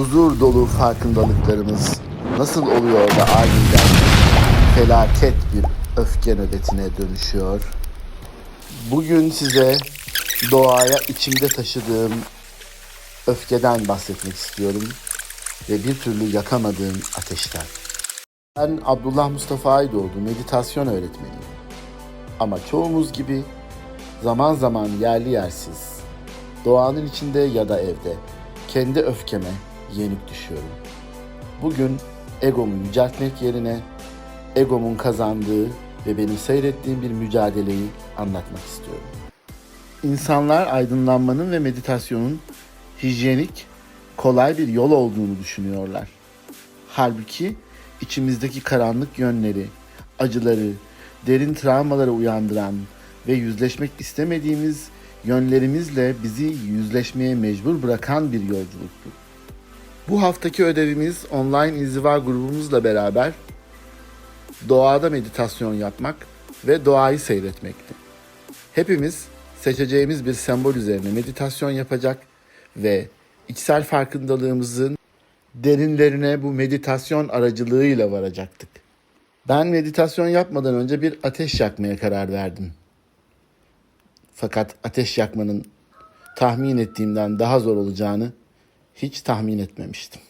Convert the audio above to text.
huzur dolu farkındalıklarımız nasıl oluyor da aniden felaket bir öfke nöbetine dönüşüyor? Bugün size doğaya içimde taşıdığım öfkeden bahsetmek istiyorum ve bir türlü yakamadığım ateşten. Ben Abdullah Mustafa Aydoğdu, meditasyon öğretmeniyim. Ama çoğumuz gibi zaman zaman yerli yersiz, doğanın içinde ya da evde kendi öfkeme yenik düşüyorum. Bugün egomu yüceltmek yerine egomun kazandığı ve benim seyrettiğim bir mücadeleyi anlatmak istiyorum. İnsanlar aydınlanmanın ve meditasyonun hijyenik, kolay bir yol olduğunu düşünüyorlar. Halbuki içimizdeki karanlık yönleri, acıları, derin travmaları uyandıran ve yüzleşmek istemediğimiz yönlerimizle bizi yüzleşmeye mecbur bırakan bir yolculuk bu. Bu haftaki ödevimiz online inziva grubumuzla beraber doğada meditasyon yapmak ve doğayı seyretmekti. Hepimiz seçeceğimiz bir sembol üzerine meditasyon yapacak ve içsel farkındalığımızın derinlerine bu meditasyon aracılığıyla varacaktık. Ben meditasyon yapmadan önce bir ateş yakmaya karar verdim. Fakat ateş yakmanın tahmin ettiğimden daha zor olacağını hiç tahmin etmemiştim.